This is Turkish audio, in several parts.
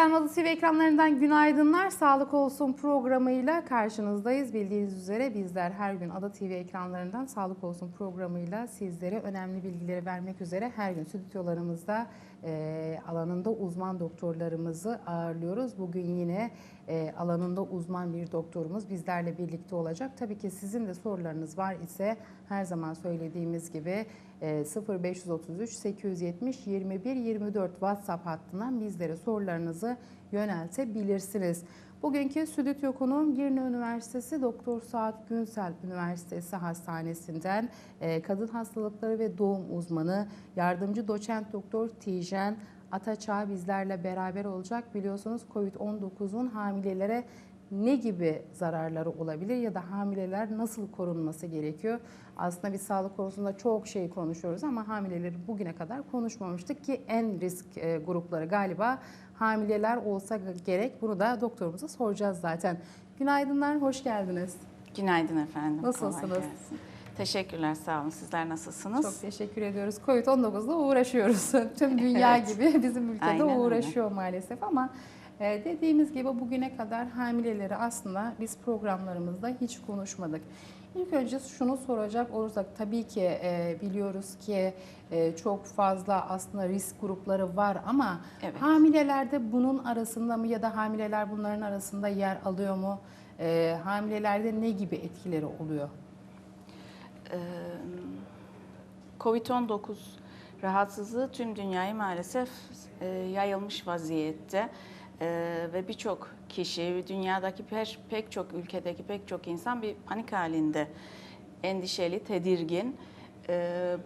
Adı TV ekranlarından günaydınlar. Sağlık Olsun programıyla karşınızdayız. Bildiğiniz üzere bizler her gün Ada TV ekranlarından Sağlık Olsun programıyla sizlere önemli bilgileri vermek üzere her gün stüdyolarımızda e, alanında uzman doktorlarımızı ağırlıyoruz. Bugün yine e, alanında uzman bir doktorumuz bizlerle birlikte olacak. Tabii ki sizin de sorularınız var ise her zaman söylediğimiz gibi e, 0533 870 21 24 WhatsApp hattından bizlere sorularınızı yöneltebilirsiniz. Bugünkü stüdyo konuğum Girne Üniversitesi Doktor Saat Günsel Üniversitesi Hastanesi'nden e, kadın hastalıkları ve doğum uzmanı yardımcı doçent doktor Tijen Ataçağ bizlerle beraber olacak. Biliyorsunuz COVID-19'un hamilelere ne gibi zararları olabilir ya da hamileler nasıl korunması gerekiyor? Aslında biz sağlık konusunda çok şey konuşuyoruz ama hamileleri bugüne kadar konuşmamıştık ki en risk e, grupları galiba hamileler olsa gerek. Bunu da doktorumuza soracağız zaten. Günaydınlar, hoş geldiniz. Günaydın efendim. Nasılsınız? Teşekkürler, sağ olun. Sizler nasılsınız? Çok teşekkür ediyoruz. Covid-19'la uğraşıyoruz. Tüm dünya Evet. gibi bizim ülkede Aynen öyle. uğraşıyor maalesef ama e, dediğimiz gibi bugüne kadar hamileleri aslında biz programlarımızda hiç konuşmadık. İlk önce şunu soracak olursak tabii ki e, biliyoruz ki e, çok fazla aslında risk grupları var ama Evet. hamilelerde bunun arasında mı ya da hamileler bunların arasında yer alıyor mu? E, hamilelerde ne gibi etkileri oluyor? Ee, Covid-19 rahatsızlığı tüm dünyayı maalesef e, yayılmış vaziyette Ee, ve birçok kişi, dünyadaki pek, pek çok ülkedeki pek çok insan bir panik halinde, endişeli, tedirgin. Ee,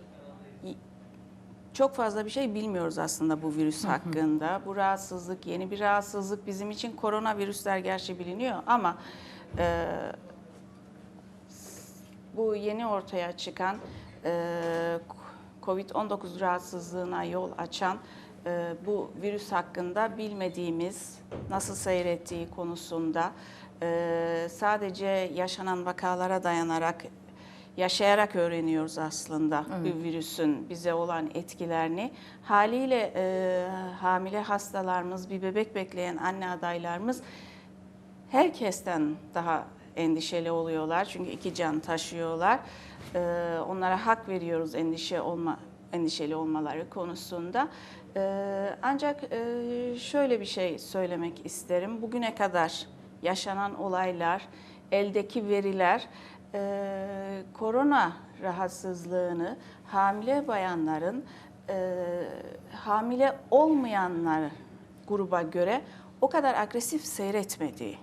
çok fazla bir şey bilmiyoruz aslında bu virüs hakkında. Bu rahatsızlık yeni bir rahatsızlık bizim için. Koronavirüsler gerçi biliniyor ama e, bu yeni ortaya çıkan e, COVID-19 rahatsızlığına yol açan e, bu virüs hakkında bilmediğimiz, nasıl seyrettiği konusunda e, sadece yaşanan vakalara dayanarak, yaşayarak öğreniyoruz aslında bu virüsün bize olan etkilerini. Haliyle e, hamile hastalarımız, bir bebek bekleyen anne adaylarımız herkesten daha endişeli oluyorlar. Çünkü iki can taşıyorlar. Onlara hak veriyoruz endişe olma endişeli olmaları konusunda. Ee, ancak e, şöyle bir şey söylemek isterim. Bugüne kadar yaşanan olaylar, eldeki veriler e, korona rahatsızlığını hamile bayanların e, hamile olmayanlar gruba göre o kadar agresif seyretmediği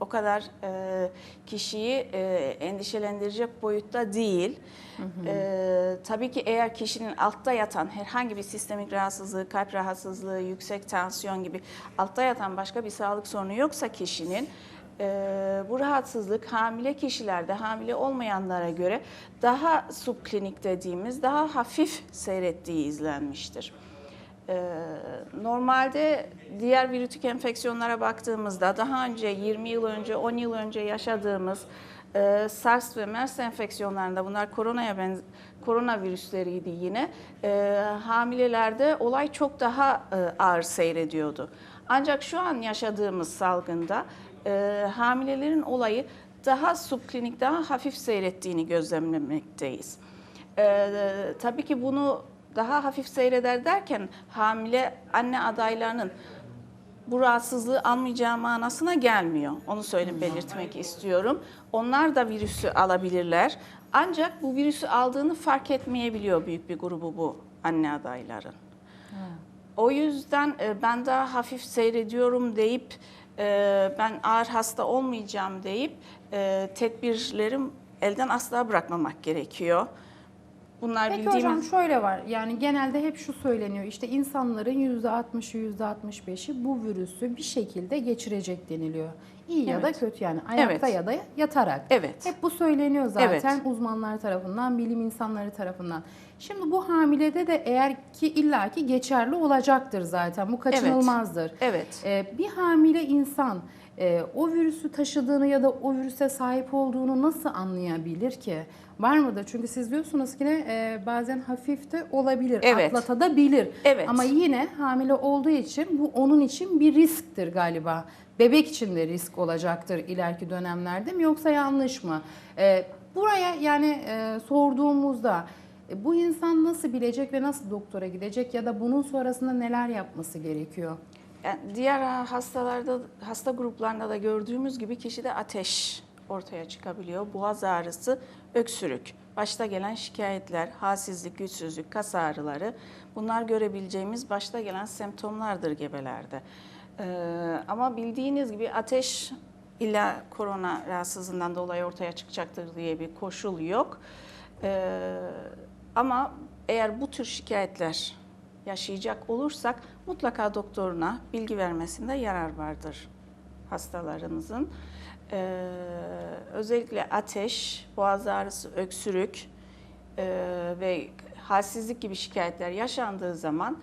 o kadar e, kişiyi e, endişelendirecek boyutta değil. E, tabii ki eğer kişinin altta yatan herhangi bir sistemik rahatsızlığı, kalp rahatsızlığı, yüksek tansiyon gibi altta yatan başka bir sağlık sorunu yoksa kişinin e, bu rahatsızlık hamile kişilerde, hamile olmayanlara göre daha subklinik dediğimiz, daha hafif seyrettiği izlenmiştir. Ee, Normalde diğer virütik enfeksiyonlara baktığımızda daha önce 20 yıl önce 10 yıl önce yaşadığımız e, SARS ve MERS enfeksiyonlarında bunlar koronaya benz koronavirüsleriydi yine. E, hamilelerde olay çok daha e, ağır seyrediyordu. Ancak şu an yaşadığımız salgında e, hamilelerin olayı daha subklinik, daha hafif seyrettiğini gözlemlemekteyiz. Ee, tabii ki bunu daha hafif seyreder derken hamile anne adaylarının bu rahatsızlığı almayacağı manasına gelmiyor. Onu söyleyip belirtmek istiyorum. Onlar da virüsü alabilirler. Ancak bu virüsü aldığını fark etmeyebiliyor büyük bir grubu bu anne adayların. O yüzden e, ben daha hafif seyrediyorum deyip e, ben ağır hasta olmayacağım deyip e, tedbirlerim elden asla bırakmamak gerekiyor. Bunlar Peki bildiğimiz hocam şöyle var yani genelde hep şu söyleniyor işte insanların %60'ı %65'i bu virüsü bir şekilde geçirecek deniliyor. İyi ya da Evet. kötü yani ayakta Evet. ya da yatarak. Evet. Hep bu söyleniyor zaten Evet. uzmanlar tarafından, bilim insanları tarafından. Şimdi bu hamilede de eğer ki illaki geçerli olacaktır zaten bu kaçınılmazdır. Evet. Ee, bir hamile insan e, o virüsü taşıdığını ya da o virüse sahip olduğunu nasıl anlayabilir ki? Var mıdır? Çünkü siz diyorsunuz ki ne, e, bazen hafif de olabilir, Evet. atlatabilir. Evet. Ama yine hamile olduğu için bu onun için bir risktir galiba. Bebek için de risk olacaktır ileriki dönemlerde mi yoksa yanlış mı? E, buraya yani e, sorduğumuzda e, bu insan nasıl bilecek ve nasıl doktora gidecek ya da bunun sonrasında neler yapması gerekiyor? Yani diğer hastalarda, hasta gruplarında da gördüğümüz gibi kişide ateş ortaya çıkabiliyor. Boğaz ağrısı, öksürük. Başta gelen şikayetler, halsizlik, güçsüzlük, kas ağrıları bunlar görebileceğimiz başta gelen semptomlardır gebelerde. Ee, ama bildiğiniz gibi ateş illa korona rahatsızlığından dolayı ortaya çıkacaktır diye bir koşul yok. Ee, ama eğer bu tür şikayetler yaşayacak olursak mutlaka doktoruna bilgi vermesinde yarar vardır hastalarımızın. Ee, özellikle ateş, boğaz ağrısı, öksürük e, ve halsizlik gibi şikayetler yaşandığı zaman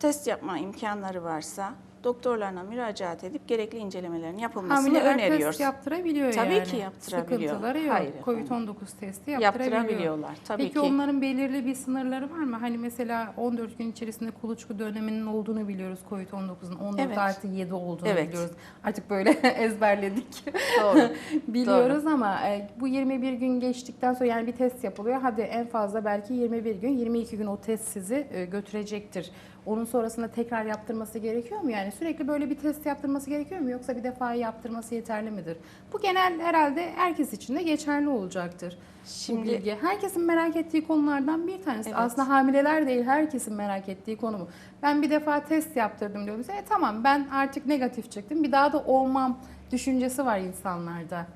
test yapma imkanları varsa doktorlarına müracaat edip gerekli incelemelerin yapılmasını Hamileler öneriyoruz. test yaptırabiliyor Tabii yani. ki yaptırabiliyor. Sıkıntıları yok. Hayır Covid-19 testi yaptırabiliyor. Yaptırabiliyorlar tabii Peki ki. onların belirli bir sınırları var mı? Hani mesela 14 gün içerisinde kuluçka döneminin olduğunu biliyoruz Covid-19'un. 14 Evet. artı 7 olduğunu Evet. biliyoruz. Artık böyle ezberledik. Doğru. Biliyoruz ama e, bu 21 gün geçtikten sonra yani bir test yapılıyor. Hadi en fazla belki 21 gün, 22 gün o test sizi e, götürecektir. Onun sonrasında tekrar yaptırması gerekiyor mu? Yani sürekli böyle bir test yaptırması gerekiyor mu? Yoksa bir defa yaptırması yeterli midir? Bu genel herhalde herkes için de geçerli olacaktır. bu Şimdi bilgi. Herkesin merak ettiği konulardan bir tanesi. Evet. Aslında hamileler değil, herkesin merak ettiği konu bu. Ben bir defa test yaptırdım diyorum. E, tamam ben artık negatif çıktım. Bir daha da olmam düşüncesi var insanlarda.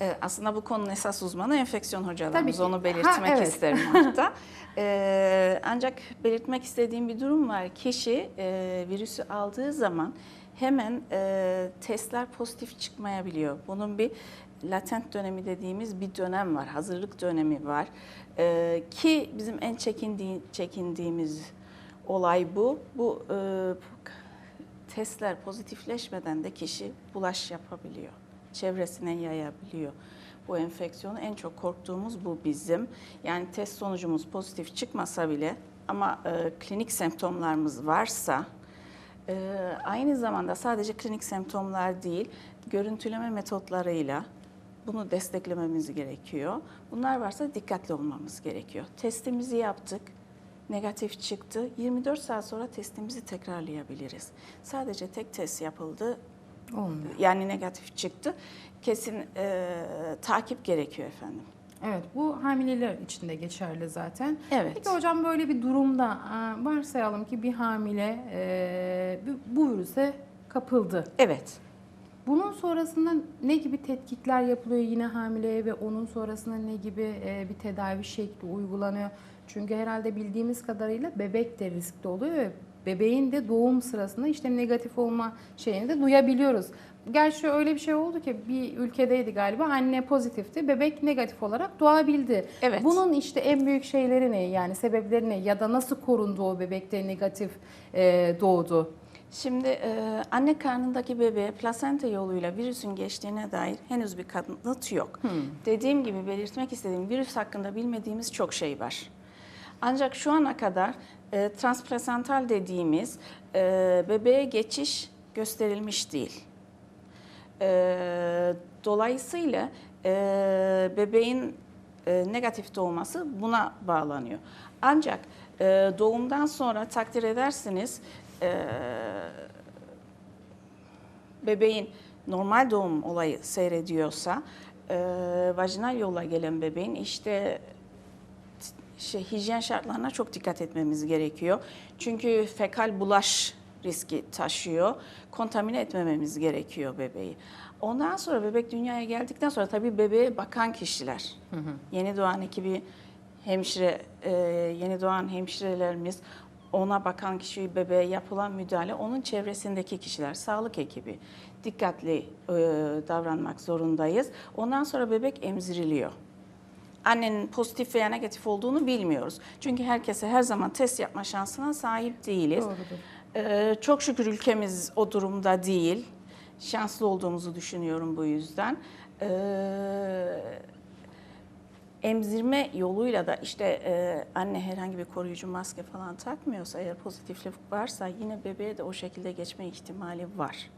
E, aslında bu konunun esas uzmanı enfeksiyon hocalarımız. Onu belirtmek Ha, evet. isterim hatta. E, ancak belirtmek istediğim bir durum var. Kişi e, virüsü aldığı zaman hemen e, testler pozitif çıkmayabiliyor. Bunun bir latent dönemi dediğimiz bir dönem var. Hazırlık dönemi var. E, ki bizim en çekindiği, çekindiğimiz olay bu. Bu e, testler pozitifleşmeden de kişi bulaş yapabiliyor. Çevresine yayabiliyor. Bu enfeksiyonu en çok korktuğumuz bu bizim. Yani test sonucumuz pozitif çıkmasa bile ama e, klinik semptomlarımız varsa e, aynı zamanda sadece klinik semptomlar değil, görüntüleme metotlarıyla bunu desteklememiz gerekiyor. Bunlar varsa dikkatli olmamız gerekiyor. Testimizi yaptık, negatif çıktı. 24 saat sonra testimizi tekrarlayabiliriz. Sadece tek test yapıldı, Olmuyor. yani negatif çıktı. Kesin e, takip gerekiyor efendim. Evet bu hamileler için de geçerli zaten. Evet. Peki hocam böyle bir durumda varsayalım ki bir hamile e, bu- virüse kapıldı. Evet. Bunun sonrasında ne gibi tetkikler yapılıyor yine hamileye ve onun sonrasında ne gibi bir tedavi şekli uygulanıyor? Çünkü herhalde bildiğimiz kadarıyla bebek de riskli oluyor ve bebeğin de doğum sırasında işte negatif olma şeyini de duyabiliyoruz. Gerçi öyle bir şey oldu ki bir ülkedeydi galiba anne pozitifti, bebek negatif olarak doğabildi. Evet. Bunun işte en büyük şeyleri ne yani sebepleri ne ya da nasıl korundu o bebekte negatif e, doğdu? Şimdi e, anne karnındaki bebeğe plasenta yoluyla virüsün geçtiğine dair henüz bir kanıt yok. Dediğim gibi belirtmek istediğim virüs hakkında bilmediğimiz çok şey var. Ancak şu ana kadar e, transplasental dediğimiz e, bebeğe geçiş gösterilmiş değil. E, dolayısıyla e, bebeğin e, negatif doğması buna bağlanıyor. Ancak e, doğumdan sonra takdir edersiniz e, bebeğin normal doğum olayı seyrediyorsa e, vajinal yolla gelen bebeğin işte şey, hijyen şartlarına çok dikkat etmemiz gerekiyor. Çünkü fekal bulaş riski taşıyor. Kontamine etmememiz gerekiyor bebeği. Ondan sonra bebek dünyaya geldikten sonra tabii bebeğe bakan kişiler, yeni doğan ekibi, hemşire, e, yeni doğan hemşirelerimiz, ona bakan kişi, bebeğe yapılan müdahale, onun çevresindeki kişiler, sağlık ekibi dikkatli e, davranmak zorundayız. Ondan sonra bebek emziriliyor annenin pozitif veya negatif olduğunu bilmiyoruz. Çünkü herkese her zaman test yapma şansına sahip değiliz. Doğrudur. Ee, çok şükür ülkemiz o durumda değil. şanslı olduğumuzu düşünüyorum bu yüzden. Ee, emzirme yoluyla da işte e, anne herhangi bir koruyucu maske falan takmıyorsa eğer pozitiflik varsa yine bebeğe de o şekilde geçme ihtimali var.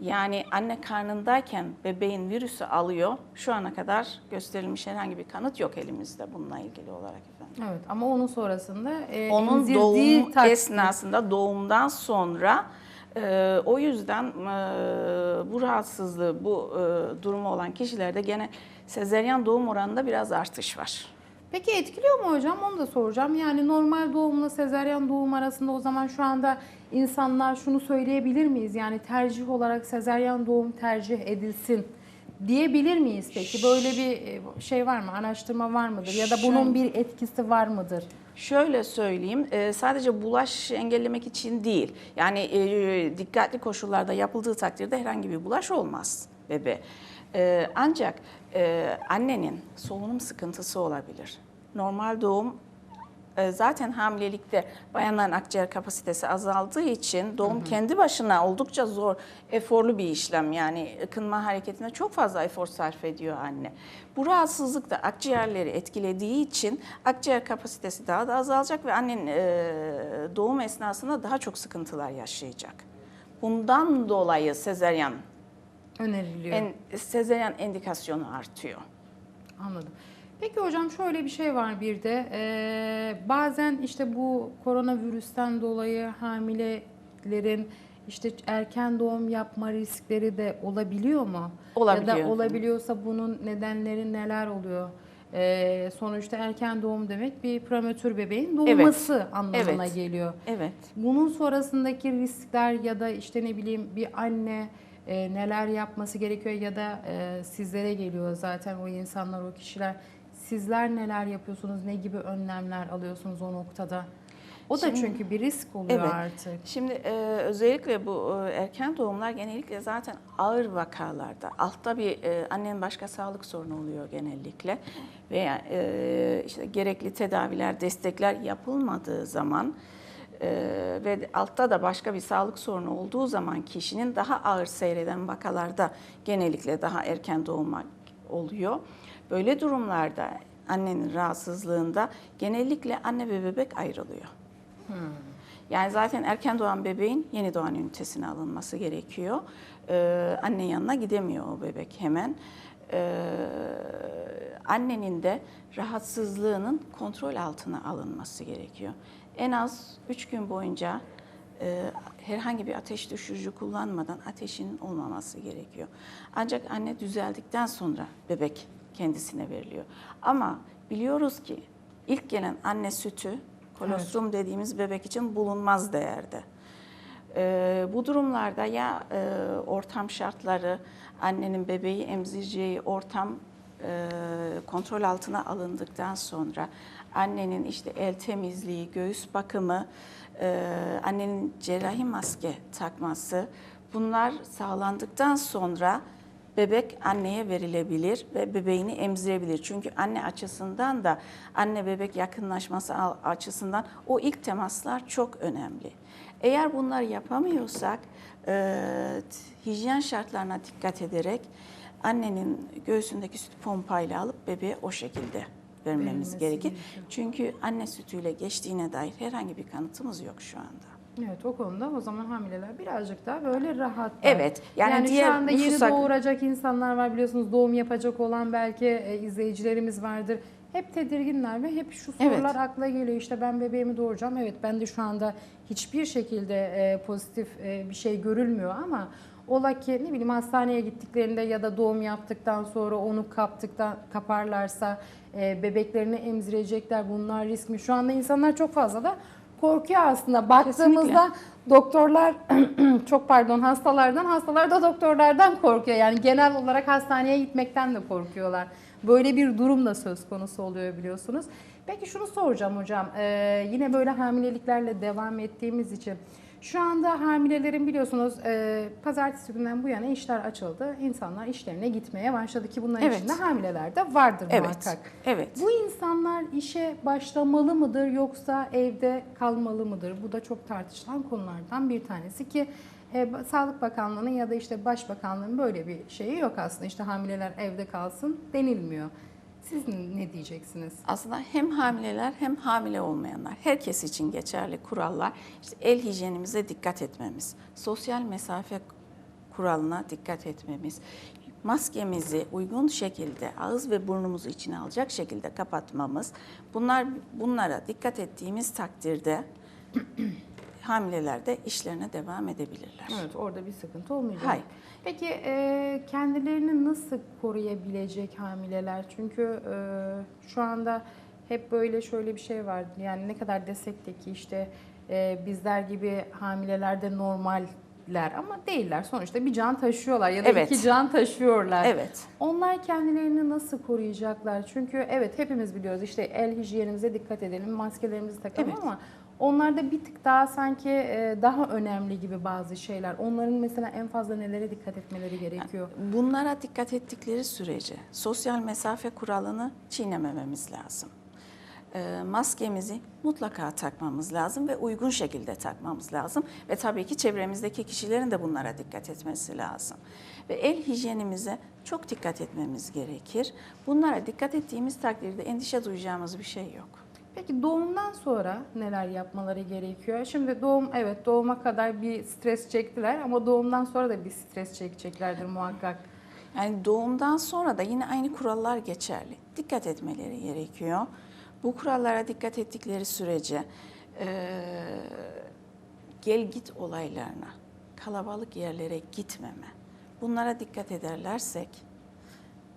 Yani anne karnındayken bebeğin virüsü alıyor. Şu ana kadar gösterilmiş herhangi bir kanıt yok elimizde bununla ilgili olarak efendim. Evet ama onun sonrasında e, Onun doğum takdirde- esnasında doğumdan sonra e, o yüzden e, bu rahatsızlığı, bu e, durumu olan kişilerde gene sezeryan doğum oranında biraz artış var. Peki etkiliyor mu hocam? Onu da soracağım. Yani normal doğumla sezaryen doğum arasında o zaman şu anda insanlar şunu söyleyebilir miyiz? Yani tercih olarak sezaryen doğum tercih edilsin diyebilir miyiz peki? Böyle bir e, şey var mı? Araştırma var mıdır? Ya da bunun bir etkisi var mıdır? Şöyle söyleyeyim, e, sadece bulaş engellemek için değil. Yani e, dikkatli koşullarda yapıldığı takdirde herhangi bir bulaş olmaz bebe. E, Ancak annenin solunum sıkıntısı olabilir. Normal doğum zaten hamilelikte bayanların akciğer kapasitesi azaldığı için doğum kendi başına oldukça zor, eforlu bir işlem. Yani ıkınma hareketine çok fazla efor sarf ediyor anne. Bu rahatsızlık da akciğerleri etkilediği için akciğer kapasitesi daha da azalacak ve annenin e, doğum esnasında daha çok sıkıntılar yaşayacak. Bundan dolayı sezeryan, Öneriliyor. en, sezeryan endikasyonu artıyor. Anladım. Peki hocam şöyle bir şey var bir de Ee, bazen işte bu koronavirüsten dolayı hamilelerin işte erken doğum yapma riskleri de olabiliyor mu? Olabiliyor. Ya da olabiliyorsa bunun nedenleri neler oluyor? Ee, sonuçta erken doğum demek bir prematür bebeğin doğması anlamına Evet. geliyor. Evet. Bunun sonrasındaki riskler ya da işte ne bileyim bir anne e, neler yapması gerekiyor ya da e, sizlere geliyor zaten o insanlar o kişiler. Sizler neler yapıyorsunuz? Ne gibi önlemler alıyorsunuz o noktada? O da Şimdi- çünkü bir risk oluyor Evet. artık. Şimdi e, özellikle bu e, erken doğumlar genellikle zaten ağır vakalarda. Altta bir e, annenin başka sağlık sorunu oluyor genellikle. Veya e, işte gerekli tedaviler, destekler yapılmadığı zaman e, ve altta da başka bir sağlık sorunu olduğu zaman kişinin daha ağır seyreden vakalarda genellikle daha erken doğuma oluyor. Böyle durumlarda annenin rahatsızlığında genellikle anne ve bebek ayrılıyor. Yani zaten erken doğan bebeğin yeni doğan ünitesine alınması gerekiyor. Ee, anne yanına gidemiyor o bebek hemen. Ee, annenin de rahatsızlığının kontrol altına alınması gerekiyor. En az 3 gün boyunca e, herhangi bir ateş düşürücü kullanmadan ateşinin olmaması gerekiyor. Ancak anne düzeldikten sonra bebek kendisine veriliyor. Ama biliyoruz ki ilk gelen anne sütü kolostrum dediğimiz bebek için bulunmaz değerde. Ee, bu durumlarda ya e, ortam şartları, annenin bebeği emzireceği ortam e, kontrol altına alındıktan sonra annenin işte el temizliği, göğüs bakımı, e, annenin cerrahi maske takması bunlar sağlandıktan sonra bebek anneye verilebilir ve bebeğini emzirebilir. Çünkü anne açısından da anne bebek yakınlaşması açısından o ilk temaslar çok önemli. Eğer bunları yapamıyorsak e, hijyen şartlarına dikkat ederek annenin göğsündeki süt pompayla alıp bebeğe o şekilde vermemiz Verilmesi gerekir. gerekiyor. Çünkü anne sütüyle geçtiğine dair herhangi bir kanıtımız yok şu anda. Evet o konuda o zaman hamileler birazcık daha böyle rahat. Evet, yani Yani, diğer şu anda yeni nüfusa- doğuracak insanlar var biliyorsunuz doğum yapacak olan belki e, izleyicilerimiz vardır. Hep tedirginler ve hep şu sorular Evet. akla geliyor. İşte ben bebeğimi doğuracağım. Evet ben de şu anda hiçbir şekilde e, pozitif e, bir şey görülmüyor ama ola ki ne bileyim hastaneye gittiklerinde ya da doğum yaptıktan sonra onu kaptıktan kaparlarsa e, bebeklerini emzirecekler. Bunlar risk mi? Şu anda insanlar çok fazla da korkuyor aslında. Baktığımızda doktorlar çok pardon hastalardan hastalar da doktorlardan korkuyor. Yani genel olarak hastaneye gitmekten de korkuyorlar. Böyle bir durum da söz konusu oluyor biliyorsunuz. Peki şunu soracağım hocam. Ee, yine böyle hamileliklerle devam ettiğimiz için şu anda hamilelerin biliyorsunuz e, pazartesi günden bu yana işler açıldı. İnsanlar işlerine gitmeye başladı ki bunların Evet. içinde hamileler de vardır Evet. muhakkak. Evet. Bu insanlar işe başlamalı mıdır yoksa evde kalmalı mıdır? Bu da çok tartışılan konulardan bir tanesi ki E, Sağlık Bakanlığı'nın ya da işte Başbakanlığı'nın böyle bir şeyi yok aslında. İşte hamileler evde kalsın denilmiyor. Siz ne diyeceksiniz? Aslında hem hamileler hem hamile olmayanlar herkes için geçerli kurallar. İşte el hijyenimize dikkat etmemiz, sosyal mesafe kuralına dikkat etmemiz, maskemizi uygun şekilde ağız ve burnumuzu içine alacak şekilde kapatmamız. Bunlar bunlara dikkat ettiğimiz takdirde hamileler de işlerine devam edebilirler. Evet orada bir sıkıntı olmayacak. Hayır. Peki e, kendilerini nasıl koruyabilecek hamileler? Çünkü e, şu anda hep böyle şöyle bir şey var. Yani ne kadar desek de ki işte e, bizler gibi hamileler de normaller ama değiller. Sonuçta bir can taşıyorlar ya da Evet. iki can taşıyorlar. Evet. Onlar kendilerini nasıl koruyacaklar? Çünkü evet hepimiz biliyoruz işte el hijyenimize dikkat edelim, maskelerimizi takalım Evet. ama onlarda bir tık daha sanki e, daha önemli gibi bazı şeyler. Onların mesela en fazla nelere dikkat etmeleri gerekiyor? Bunlara dikkat ettikleri sürece sosyal mesafe kuralını çiğnemememiz lazım. Ee, maskemizi mutlaka takmamız lazım ve uygun şekilde takmamız lazım. Ve tabii ki çevremizdeki kişilerin de bunlara dikkat etmesi lazım. Ve el hijyenimize çok dikkat etmemiz gerekir. Bunlara dikkat ettiğimiz takdirde endişe duyacağımız bir şey yok. Peki doğumdan sonra neler yapmaları gerekiyor? Şimdi doğum evet doğuma kadar bir stres çektiler ama doğumdan sonra da bir stres çekeceklerdir muhakkak. Yani doğumdan sonra da yine aynı kurallar geçerli. Dikkat etmeleri gerekiyor. Bu kurallara dikkat ettikleri sürece eee, gel git olaylarına, kalabalık yerlere gitmeme, bunlara dikkat ederlersek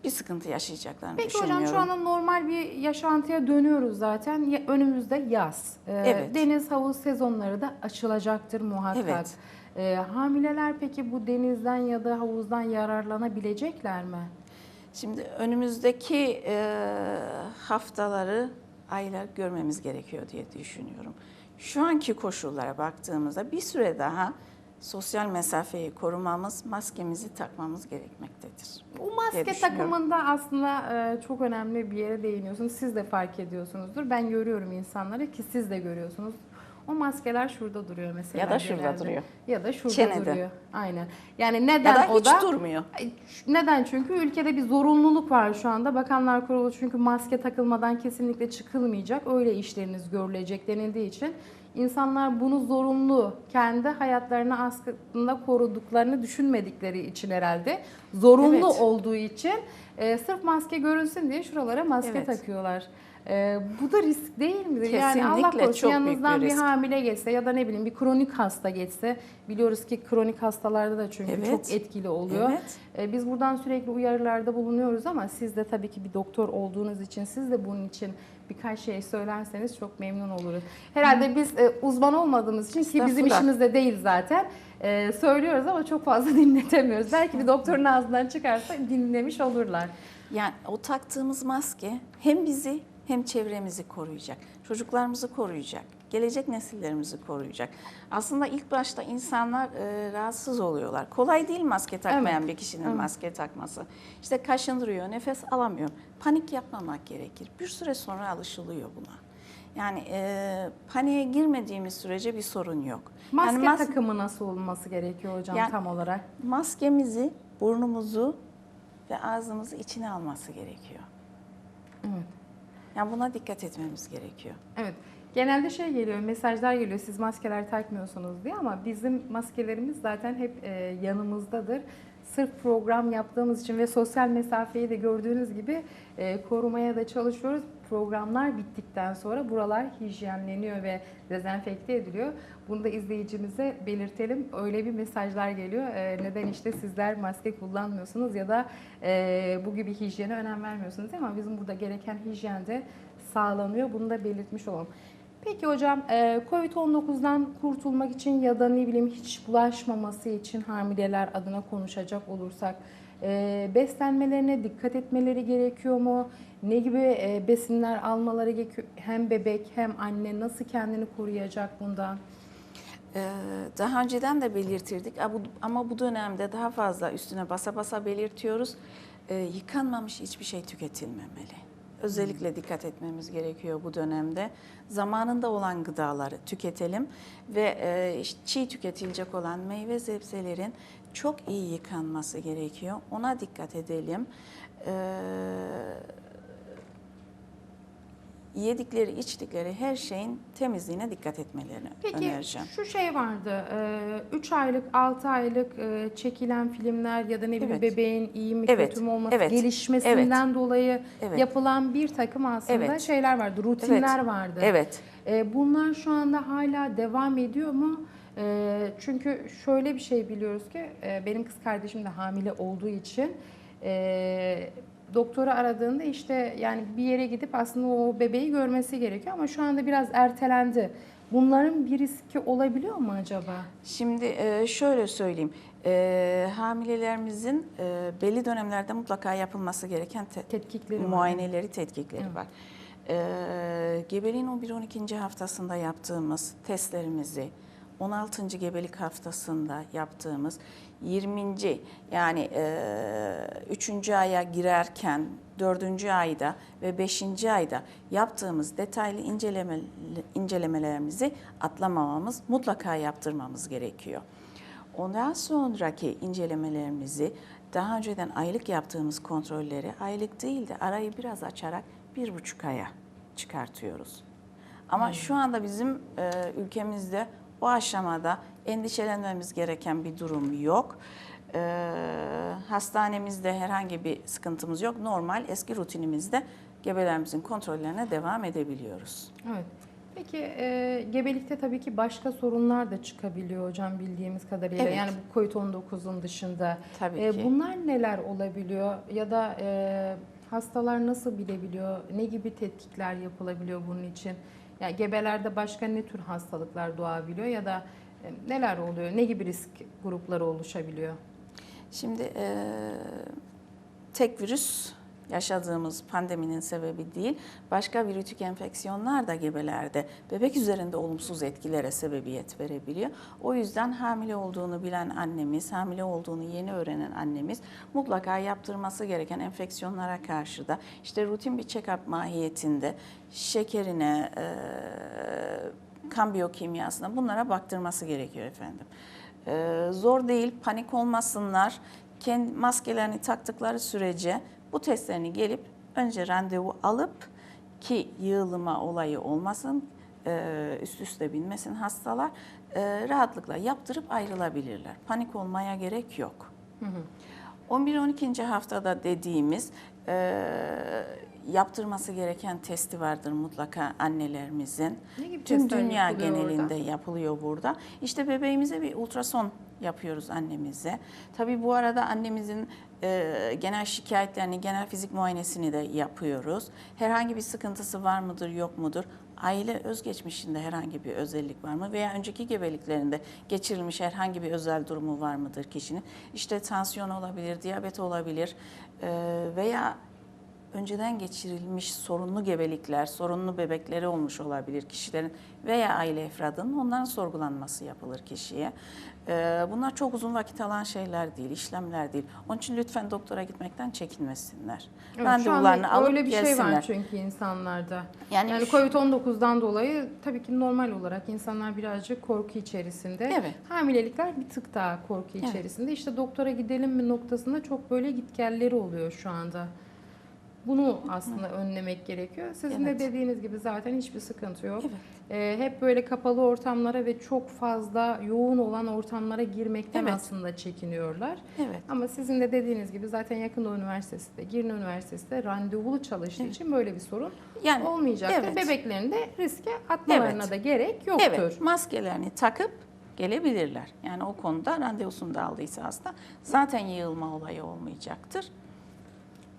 bir sıkıntı yaşayacaklarını Peki düşünmüyorum. hocam şu anda normal bir yaşantıya dönüyoruz zaten. Ya- Önümüzde yaz. Ee, Evet. Deniz havuz sezonları da açılacaktır muhakkak. Evet. Ee, hamileler peki bu denizden ya da havuzdan yararlanabilecekler mi? Şimdi önümüzdeki eee, haftaları, aylar görmemiz gerekiyor diye düşünüyorum. Şu anki koşullara baktığımızda bir süre daha sosyal mesafeyi korumamız, maskemizi takmamız gerekmektedir. Bu maske takımında aslında e, çok önemli bir yere değiniyorsunuz. Siz de fark ediyorsunuzdur. Ben görüyorum insanları ki siz de görüyorsunuz. O maskeler şurada duruyor mesela. Ya da şurada genelde. duruyor. Ya da şurada Çenede. duruyor. Aynen. Yani neden Ya da o hiç da? durmuyor. Neden? Çünkü ülkede bir zorunluluk var şu anda. Bakanlar Kurulu çünkü maske takılmadan kesinlikle çıkılmayacak. Öyle işleriniz görülecek denildiği için insanlar bunu zorunlu kendi hayatlarını aslında koruduklarını düşünmedikleri için herhalde zorunlu Evet. olduğu için e, sırf maske görünsün diye şuralara maske Evet. takıyorlar. E, bu da risk değil midir? yani Allah Kesinlikle korusun çok yanınızdan bir bir hamile geçse ya da ne bileyim bir kronik hasta geçse biliyoruz ki kronik hastalarda da çünkü Evet. çok etkili oluyor. Evet. E, Biz buradan sürekli uyarılarda bulunuyoruz ama siz de tabii ki bir doktor olduğunuz için siz de bunun için birkaç şey söylerseniz çok memnun oluruz. Herhalde biz e, uzman olmadığımız için ki bizim Estağfurullah. işimiz de değil zaten. e, söylüyoruz ama çok fazla dinletemiyoruz. Belki bir doktorun ağzından çıkarsa dinlemiş olurlar. Yani o taktığımız maske hem bizi hem çevremizi koruyacak. Çocuklarımızı koruyacak. Gelecek nesillerimizi koruyacak. Aslında ilk başta insanlar e, rahatsız oluyorlar. Kolay değil maske takmayan bir kişinin Evet. maske takması. İşte kaşındırıyor, nefes alamıyor. Panik yapmamak gerekir. Bir süre sonra alışılıyor buna. Yani e, paniğe girmediğimiz sürece bir sorun yok. Maske yani mas- takımı nasıl olması gerekiyor hocam Yani- tam olarak? maskemizi, burnumuzu ve ağzımızı içine alması gerekiyor. Evet. Yani buna dikkat etmemiz gerekiyor. Evet. Genelde şey geliyor, mesajlar geliyor siz maskeler takmıyorsunuz diye ama bizim maskelerimiz zaten hep e, yanımızdadır. Sırf program yaptığımız için ve sosyal mesafeyi de gördüğünüz gibi e, korumaya da çalışıyoruz. Programlar bittikten sonra buralar hijyenleniyor ve dezenfekte ediliyor. Bunu da izleyicimize belirtelim. Öyle bir mesajlar geliyor. E, neden işte sizler maske kullanmıyorsunuz ya da e, bu gibi hijyene önem vermiyorsunuz ama bizim burada gereken hijyen de sağlanıyor. Bunu da belirtmiş olalım. Peki hocam e, Covid-19'dan kurtulmak için ya da ne bileyim hiç bulaşmaması için hamileler adına konuşacak olursak e, beslenmelerine dikkat etmeleri gerekiyor mu? Ne gibi e, besinler almaları gerekiyor? Hem bebek hem anne nasıl kendini koruyacak bundan? Ee, Daha önceden de belirtirdik ama bu- dönemde daha fazla üstüne basa basa belirtiyoruz. Ee, Yıkanmamış hiçbir şey tüketilmemeli. Özellikle dikkat etmemiz gerekiyor bu dönemde. Zamanında olan gıdaları tüketelim ve e, çiğ tüketilecek olan meyve sebzelerin çok iyi yıkanması gerekiyor. Ona dikkat edelim. Ee, yedikleri, içtikleri her şeyin temizliğine dikkat etmelerini Peki önereceğim. şu şey vardı, 3 aylık, 6 aylık e, çekilen filmler ya da ne bileyim Evet. bebeğin iyi mi Evet, kötü mü olması evet, gelişmesinden dolayı Evet. yapılan bir takım aslında Evet. şeyler vardı, rutinler vardı. Evet. E, bunlar şu anda hala devam ediyor mu? E, çünkü şöyle bir şey biliyoruz ki e, benim kız kardeşim de hamile olduğu için e, doktoru aradığında işte yani bir yere gidip aslında o bebeği görmesi gerekiyor ama şu anda biraz ertelendi. Bunların bir riski olabiliyor mu acaba? Şimdi e, şöyle söyleyeyim. E, hamilelerimizin e, belli dönemlerde mutlaka yapılması gereken te- Tetkikleri var. muayeneleri, tetkikleri Evet. var. E, gebeliğin 11-12. haftasında yaptığımız testlerimizi, 16. gebelik haftasında yaptığımız 20. yani e, 3. aya girerken 4. ayda ve 5. ayda yaptığımız detaylı inceleme, incelemelerimizi atlamamamız, mutlaka yaptırmamız gerekiyor. Ondan sonraki incelemelerimizi daha önceden aylık yaptığımız kontrolleri aylık değil de arayı biraz açarak bir buçuk aya çıkartıyoruz. Ama şu anda bizim e, ülkemizde bu aşamada endişelenmemiz gereken bir durum yok. E, hastanemizde herhangi bir sıkıntımız yok. Normal eski rutinimizde gebelerimizin kontrollerine devam edebiliyoruz. Evet. Peki e, gebelikte tabii ki başka sorunlar da çıkabiliyor hocam bildiğimiz kadarıyla. Evet. Yani bu COVID-19'un dışında. Tabii E, ki. bunlar neler olabiliyor ya da e, hastalar nasıl bilebiliyor? Ne gibi tetkikler yapılabiliyor bunun için? Yani gebelerde başka ne tür hastalıklar doğabiliyor ya da e, neler oluyor? Ne gibi risk grupları oluşabiliyor? Şimdi e, tek virüs yaşadığımız pandeminin sebebi değil, başka virütik enfeksiyonlar da gebelerde bebek üzerinde olumsuz etkilere sebebiyet verebiliyor. O yüzden hamile olduğunu bilen annemiz, hamile olduğunu yeni öğrenen annemiz mutlaka yaptırması gereken enfeksiyonlara karşı da işte rutin bir check-up mahiyetinde şekerine, e, kan biyokimyasına bunlara baktırması gerekiyor efendim. Ee, zor değil, panik olmasınlar. Kendi maskelerini taktıkları sürece bu testlerini gelip önce randevu alıp ki yığılıma olayı olmasın, e, üst üste binmesin hastalar, e, rahatlıkla yaptırıp ayrılabilirler. Panik olmaya gerek yok. 11-12. haftada dediğimiz e, yaptırması gereken testi vardır mutlaka annelerimizin. Ne gibi Tüm dünya yapılıyor genelinde orada? yapılıyor burada. İşte bebeğimize bir ultrason yapıyoruz annemize. Tabii bu arada annemizin e, genel şikayetlerini, genel fizik muayenesini de yapıyoruz. Herhangi bir sıkıntısı var mıdır, yok mudur? Aile özgeçmişinde herhangi bir özellik var mı? Veya önceki gebeliklerinde geçirilmiş herhangi bir özel durumu var mıdır kişinin? İşte tansiyon olabilir, diyabet olabilir e, veya önceden geçirilmiş sorunlu gebelikler, sorunlu bebekleri olmuş olabilir kişilerin veya aile efradının onların sorgulanması yapılır kişiye. Ee, Bunlar çok uzun vakit alan şeyler değil, işlemler değil. Onun için lütfen doktora gitmekten çekinmesinler. Evet, şu Randevularını anda alıp öyle bir gelsinler. şey var çünkü insanlarda. Yani Yani şu- Covid-19'dan dolayı tabii ki normal olarak insanlar birazcık korku içerisinde. Evet. Hamilelikler bir tık daha korku Evet. içerisinde. İşte doktora gidelim mi noktasında çok böyle gitgelleri oluyor şu anda. Bunu aslında önlemek gerekiyor. Sizin Evet. de dediğiniz gibi zaten hiçbir sıkıntı yok. Evet. Ee, hep böyle kapalı ortamlara ve çok fazla yoğun olan ortamlara girmekten Evet. aslında çekiniyorlar. Evet. Ama sizin de dediğiniz gibi zaten yakında üniversitesi de, Girne Üniversitesi de randevulu çalıştığı Evet. için böyle bir sorun Yani olmayacaktır. evet. Bebeklerin de riske atmalarına Evet. da gerek yoktur. Evet, maskelerini takıp gelebilirler. Yani o konuda randevusunu da aldıysa hasta zaten yığılma olayı olmayacaktır.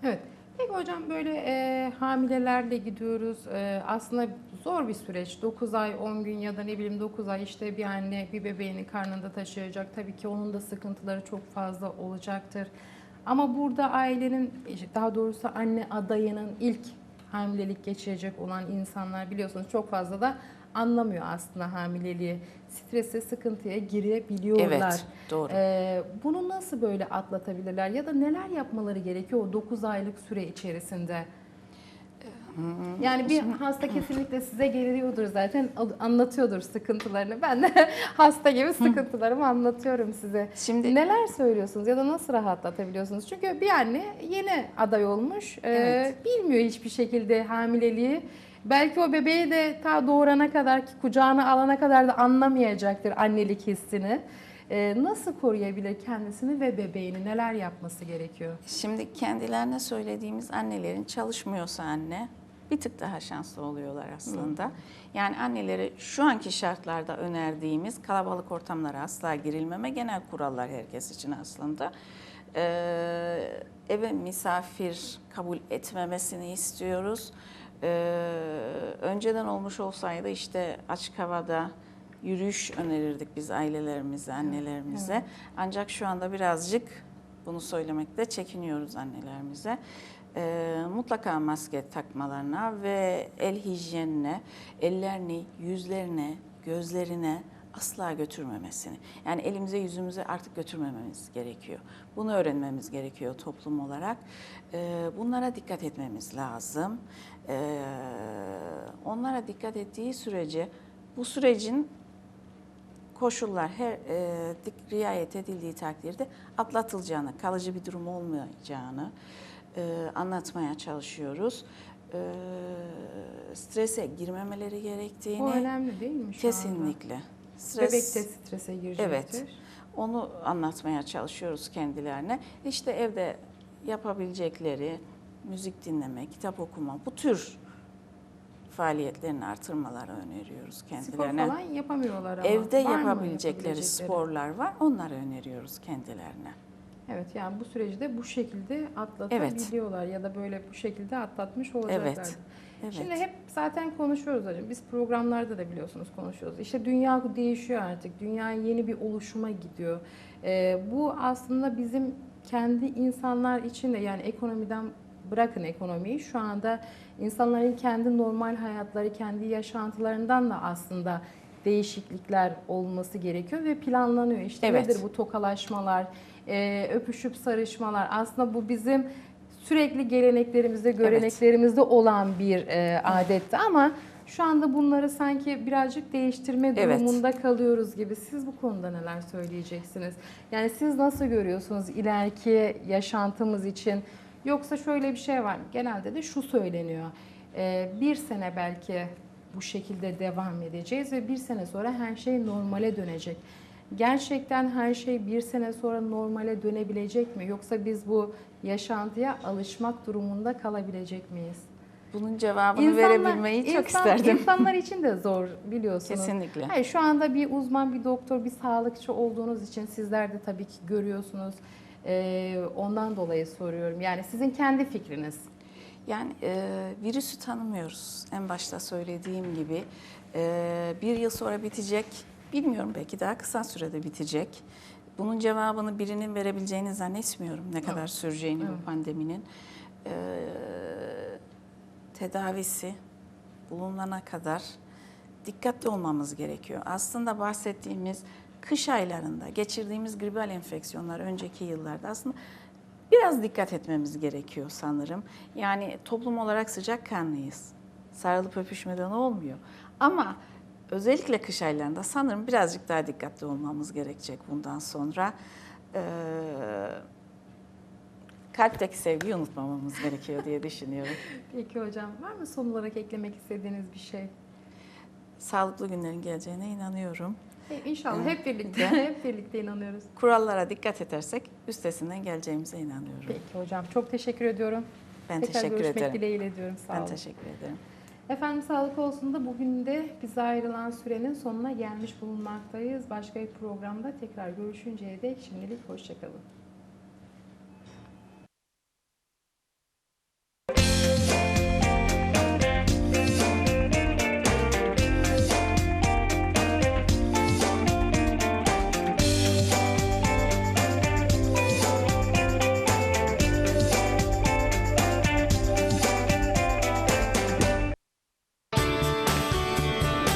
Evet. Peki hocam böyle e, hamilelerle gidiyoruz. E, aslında zor bir süreç. 9 ay, 10 gün ya da ne bileyim 9 ay işte bir anne bir bebeğini karnında taşıyacak. Tabii ki onun da sıkıntıları çok fazla olacaktır. Ama burada ailenin daha doğrusu anne adayının ilk hamilelik geçirecek olan insanlar biliyorsunuz çok fazla da anlamıyor aslında hamileliği. Strese, sıkıntıya girebiliyorlar. Evet, doğru. Ee, bunu nasıl böyle atlatabilirler ya da neler yapmaları gerekiyor o 9 aylık süre içerisinde? Yani bir hasta kesinlikle size geliyordur zaten anlatıyordur sıkıntılarını. Ben de hasta gibi sıkıntılarımı anlatıyorum size. Şimdi Neler söylüyorsunuz ya da nasıl rahatlatabiliyorsunuz? Çünkü bir anne yeni aday olmuş, e, Evet. bilmiyor hiçbir şekilde hamileliği. Belki o bebeği de ta doğurana kadar ki kucağına alana kadar da anlamayacaktır annelik hissini. E, nasıl koruyabilir kendisini ve bebeğini? Neler yapması gerekiyor? Şimdi kendilerine söylediğimiz annelerin çalışmıyorsa anne bir tık daha şanslı oluyorlar aslında. Yani annelere şu anki şartlarda önerdiğimiz kalabalık ortamlara asla girilmeme genel kurallar herkes için aslında. Ee, eve misafir kabul etmemesini istiyoruz. Ee, önceden olmuş olsaydı işte açık havada yürüyüş önerirdik biz ailelerimize, annelerimize. Ancak şu anda birazcık bunu söylemekte çekiniyoruz annelerimize. Ee, mutlaka maske takmalarına ve el hijyenine, ellerini, yüzlerine, gözlerine asla götürmemesini. Yani elimize yüzümüze artık götürmememiz gerekiyor. Bunu öğrenmemiz gerekiyor toplum olarak. Ee, bunlara dikkat etmemiz lazım. Ee, onlara dikkat ettiği sürece bu sürecin koşullar her e, dik- riayet edildiği takdirde atlatılacağını, kalıcı bir durum olmayacağını e, anlatmaya çalışıyoruz. E, strese girmemeleri gerektiğini Bu önemli değil mi şu anda? Kesinlikle. Bebek de strese girecektir. Evet. Onu anlatmaya çalışıyoruz kendilerine. İşte evde yapabilecekleri müzik dinleme, kitap okuma bu tür faaliyetlerini artırmaları öneriyoruz Spor kendilerine. falan yapamıyorlar ama. Evde Var yapabilecekleri sporlar var. Onları öneriyoruz kendilerine. Evet yani bu süreci de bu şekilde atlatabiliyorlar ya da böyle bu şekilde atlatmış olacaklar. Evet. Evet. Şimdi hep zaten konuşuyoruz hocam. Biz programlarda da biliyorsunuz konuşuyoruz. İşte dünya değişiyor artık. Dünya yeni bir oluşuma gidiyor. Ee, bu aslında bizim kendi insanlar için de yani ekonomiden bırakın ekonomiyi şu anda insanların kendi normal hayatları, kendi yaşantılarından da aslında değişiklikler olması gerekiyor ve planlanıyor. İşte Evet. nedir bu tokalaşmalar, e, öpüşüp sarışmalar aslında bu bizim sürekli geleneklerimizde, göreneklerimizde olan bir e, adetti ama şu anda bunları sanki birazcık değiştirme Evet. durumunda kalıyoruz gibi. Siz bu konuda neler söyleyeceksiniz? Yani siz nasıl görüyorsunuz ileriki yaşantımız için? Yoksa şöyle bir şey var. Genelde de şu söyleniyor. E, bir sene belki bu şekilde devam edeceğiz ve bir sene sonra her şey normale dönecek. Gerçekten her şey bir sene sonra normale dönebilecek mi? Yoksa biz bu yaşantıya alışmak durumunda kalabilecek miyiz? Bunun cevabını verebilmeyi çok insan- isterdim. İnsanlar için de zor biliyorsunuz. Kesinlikle. Hayır, şu anda bir uzman, bir doktor, bir sağlıkçı olduğunuz için sizler de tabii ki görüyorsunuz. Ee, ondan dolayı soruyorum. Yani sizin kendi fikriniz. Yani e, virüsü tanımıyoruz. En başta söylediğim gibi E, bir yıl sonra bitecek. Bilmiyorum belki daha kısa sürede bitecek. Bunun cevabını birinin verebileceğini zannetmiyorum. Ne kadar süreceğini Evet. bu pandeminin. E, tedavisi bulunana kadar dikkatli olmamız gerekiyor. Aslında bahsettiğimiz kış aylarında geçirdiğimiz gribal enfeksiyonlar önceki yıllarda aslında biraz dikkat etmemiz gerekiyor sanırım. Yani toplum olarak sıcakkanlıyız. Sarılıp öpüşmeden olmuyor. Ama özellikle kış aylarında sanırım birazcık daha dikkatli olmamız gerekecek bundan sonra. Ee, kalpteki sevgiyi unutmamamız gerekiyor diye düşünüyorum. Peki hocam var mı son olarak eklemek istediğiniz bir şey? Sağlıklı günlerin geleceğine inanıyorum. E, İnşallah Evet. hep birlikte hep birlikte inanıyoruz. Kurallara dikkat edersek üstesinden geleceğimize inanıyorum. Peki hocam çok teşekkür ediyorum. Ben Tekrar teşekkür görüşmek ederim. dileğiyle diyorum. Sağ Ben olun. teşekkür ederim. Efendim sağlık olsun da bugün de bize ayrılan sürenin sonuna gelmiş bulunmaktayız. Başka bir programda tekrar görüşünceye dek şimdilik hoşçakalın.